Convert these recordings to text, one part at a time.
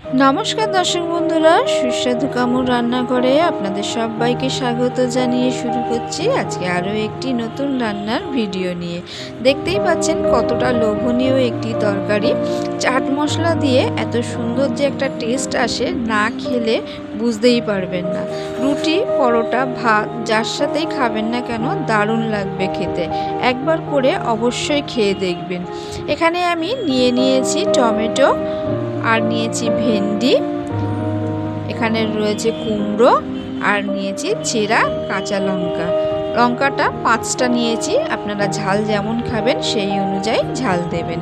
নমস্কার দর্শক বন্ধুরা, সুস্বাদু কামুর রান্নাঘরে আপনাদের সবাইকে স্বাগত জানিয়ে শুরু করছি আজকে আরও একটি নতুন রান্নার ভিডিও নিয়ে। দেখতেই পাচ্ছেন কতটা লোভনীয় একটি তরকারি। চাট মশলা দিয়ে এত সুন্দর যে একটা টেস্ট আসে, না খেলে বুঝতেই পারবেন না। রুটি, পরোটা, ভাত, যার সাথেই খাবেন না কেন, দারুণ লাগবে খেতে। একবার করে অবশ্যই খেয়ে দেখবেন। এখানে আমি নিয়ে নিয়েছি টমেটো আর নিয়েছি ভেন্ডি, এখানে রয়েছে কুমড়ো, আর নিয়েছি চেরা কাঁচা লঙ্কা। লঙ্কাটা পাঁচটা নিয়েছি, আপনারা ঝাল যেমন খাবেন সেই অনুযায়ী ঝাল দেবেন।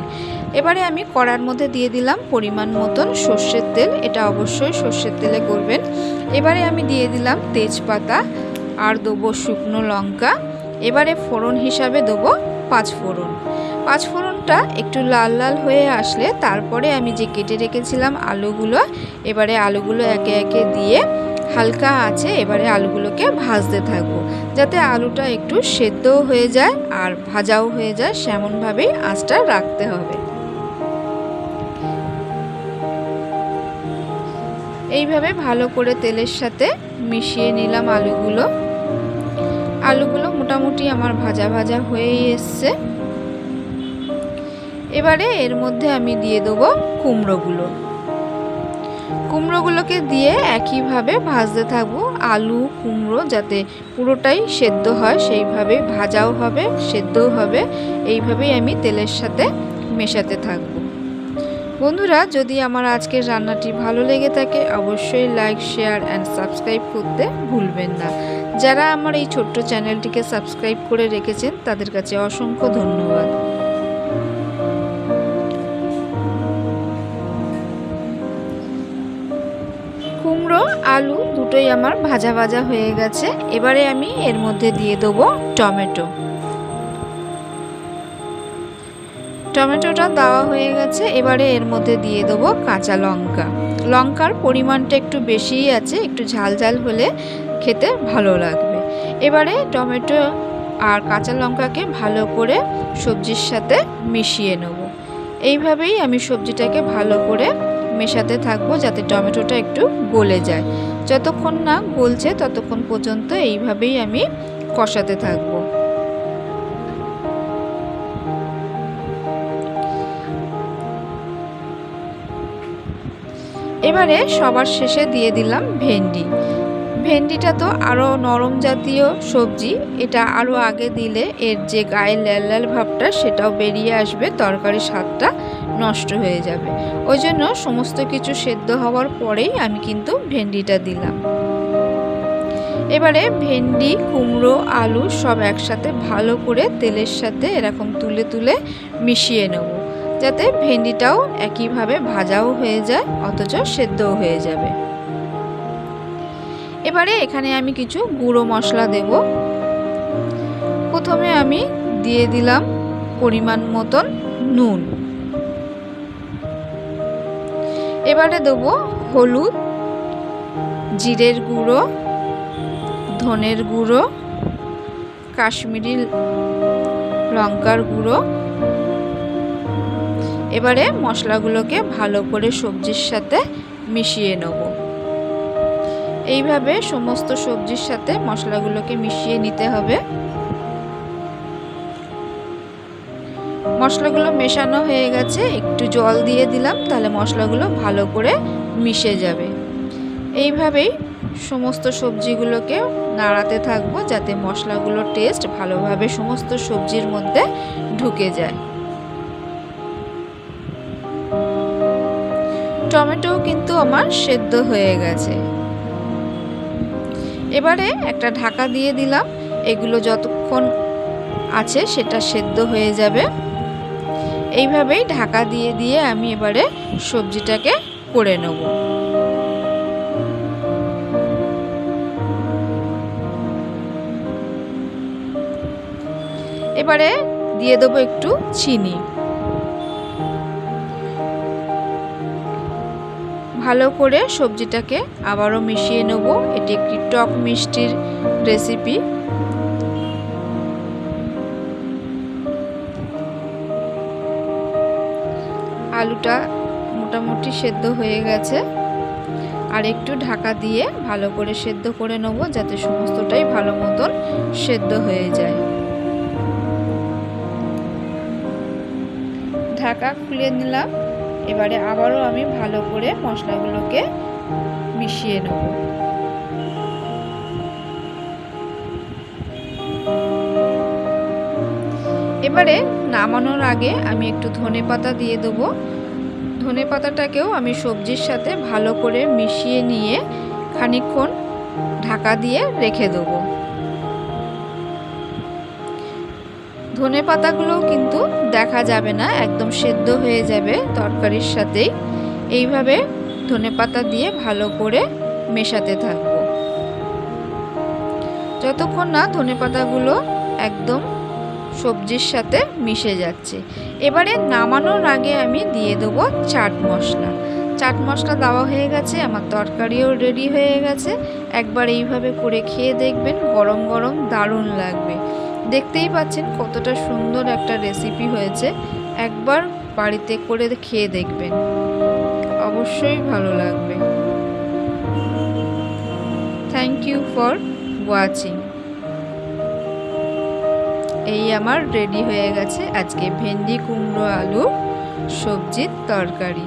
এবারে আমি কড়ার মধ্যে দিয়ে দিলাম পরিমাণ মতন সর্ষের তেল, এটা অবশ্যই সর্ষের তেলে করবেন। এবারে আমি দিয়ে দিলাম তেজপাতা, আর দেবো শুকনো লঙ্কা। এবারে ফোড়ন হিসাবে দেবো পাঁচ ফোড়ন। পাঁচ ফোড়নটা একটু লাল লাল হয়ে আসলে তারপরে আমি যে কেটে রেখেছিলাম আলুগুলো, এবারে আলুগুলো একে একে দিয়ে হালকা আছে এবারে আলুগুলোকে ভাজতে থাকব। যাতে আলুটা একটু সেদ্ধও হয়ে যায় আর ভাজাও হয়ে যায়, সেমনভাবেই আঁচটা রাখতে হবে। এইভাবে ভালো করে তেলের সাথে মিশিয়ে নিলাম আলুগুলো। আলুগুলো মোটামুটি আমার ভাজা ভাজা হয়েই এসছে। এবারে এর মধ্যে আমি দিয়ে দেবো কুমড়োগুলো। কুমড়োগুলোকে দিয়ে একইভাবে ভাজতে থাকব আলু, কুমড়ো, যাতে পুরোটাই সেদ্ধ হয়, সেইভাবে ভাজাও হবে, সেদ্ধও হবে। এইভাবেই আমি তেলের সাথে মেশাতে থাকব। বন্ধুরা, যদি আমার আজকের রান্নাটি ভালো লেগে থাকে, অবশ্যই লাইক, শেয়ার অ্যান্ড সাবস্ক্রাইব করতে ভুলবেন না। যারা আমার এই ছোট্ট চ্যানেলটিকে সাবস্ক্রাইব করে রেখেছেন, তাদের কাছে অসংখ্য ধন্যবাদ। কুমড়ো আলু দুটোই আমার ভাজা ভাজা হয়ে গেছে। এবারে আমি এর মধ্যে দিয়ে দেবো টমেটো। টমেটোটা দেওয়া হয়ে গেছে, এবারে এর মধ্যে দিয়ে দেবো কাঁচা লঙ্কা। লঙ্কার পরিমাণটা একটু বেশিই আছে, একটু ঝাল ঝাল হলে খেতে ভালো লাগবে। এবারে টমেটো আর কাঁচা লঙ্কাকে ভালো করে সবজির সাথে মিশিয়ে নেব। এইভাবেই আমি সবজিটাকে ভালো করে মেশাতে থাকব যাতে টমেটোটা একটু গলে যায়। যতক্ষণ না গলছে ততক্ষণ পর্যন্ত এইভাবেই আমি কষাতে থাকব। এবারে সবার শেষে দিয়ে দিলাম ভেন্ডি। ভেন্ডিটা তো আরও নরম জাতীয় সবজি, এটা আরও আগে দিলে এর যে গায়ে লাল লাল ভাবটা সেটাও বেরিয়ে আসবে, তরকারির স্বাদটা নষ্ট হয়ে যাবে। ওই জন্য সমস্ত কিছু সেদ্ধ হওয়ার পরেই আমি কিন্তু ভেন্ডিটা দিলাম। এবারে ভেন্ডি, কুমড়ো, আলু সব একসাথে ভালো করে তেলের সাথে এরকম তুলে তুলে মিশিয়ে নেব। যাতে ভেন্ডিটাও একইভাবে ভাজাও হয়ে যায়, অথচ সেদ্ধও হয়ে যাবে। এবারে এখানে আমি কিছু গুঁড়ো মশলা দেব। প্রথমে আমি দিয়ে দিলাম পরিমাণ মতন নুন। এবারে দেব হলুদ, জিরের গুঁড়ো, ধনের গুঁড়ো, কাশ্মীরি লঙ্কার গুঁড়ো। এবারে মশলাগুলোকে ভালো করে সবজির সাথে মিশিয়ে নেব। এইভাবে সমস্ত সবজির সাথে মশলাগুলোকে মিশিয়ে নিতে হবে। মশলাগুলো মেশানো হয়ে গেছে, একটু জল দিয়ে দিলাম, তাহলে মশলাগুলো ভালো করে মিশে যাবে। এইভাবেই সমস্ত সবজিগুলোকে নাড়াতে থাকব, যাতে মশলাগুলোর টেস্ট ভালোভাবে সমস্ত সবজির মধ্যে ঢুকে যায়। টমেটো কিন্তু আমার সেদ্ধ হয়ে গেছে। এবারে একটা ঢাকা দিয়ে দিলাম, এগুলো যতক্ষণ আছে সেটা সেদ্ধ হয়ে যাবে। এইভাবেই ঢাকা দিয়ে দিয়ে আমি এবারে সবজিটাকে করে নেব। এবারে দিয়ে দেবো একটু চিনি। ভালো করে সবজিটাকে আবারও মিশিয়ে নেব। এটি একটি টক মিষ্টির রেসিপি আলুটা মোটামুটি সেদ্ধ হয়ে গেছে। আর একটু ঢাকা দিয়ে ভালো করে সেদ্ধ করে নেব, যাতে সমস্তটাই ভালো মতন সেদ্ধ হয়ে যায়। ঢাকা খুলে নিলাম। এবারে আবারও আমি ভালো করে মশলাগুলোকে মিশিয়ে নেব। এবারে নামানোর আগে আমি একটু ধনে পাতা দিয়ে দেবো। ধনে পাতাটাকেও আমি সবজির সাথে ভালো করে মিশিয়ে নিয়ে খানিকক্ষণ ঢাকা দিয়ে রেখে দেবো। ধনে পাতাগুলোও কিন্তু দেখা যাবে না, একদম সেদ্ধ হয়ে যাবে তরকারির সাথেই। এইভাবে ধনে পাতা দিয়ে ভালো করে মেশাতে থাকব। যতক্ষণ না ধনে পাতাগুলো একদম সবজির সাথে মিশে যাচ্ছে। এবারে নামানোর আগে আমি দিয়ে দেবো চাট মশলা। চাট মশলা দেওয়া হয়ে গেছে, আমার তরকারিও রেডি হয়ে গেছে। একবার এইভাবে করে খেয়ে দেখবেন, গরম গরম দারুণ লাগবে। দেখতেই পাচ্ছেন কতটা সুন্দর একটা রেসিপি হয়েছে। একবার বাড়িতে করে খেয়ে দেখবেন। অবশ্যই ভালো লাগবে। থ্যাংক ইউ ফর ওয়াচিং এই আমার রেডি হয়ে গেছে আজকে ভেন্ডি কুমড়ো আলু সবজির তরকারি।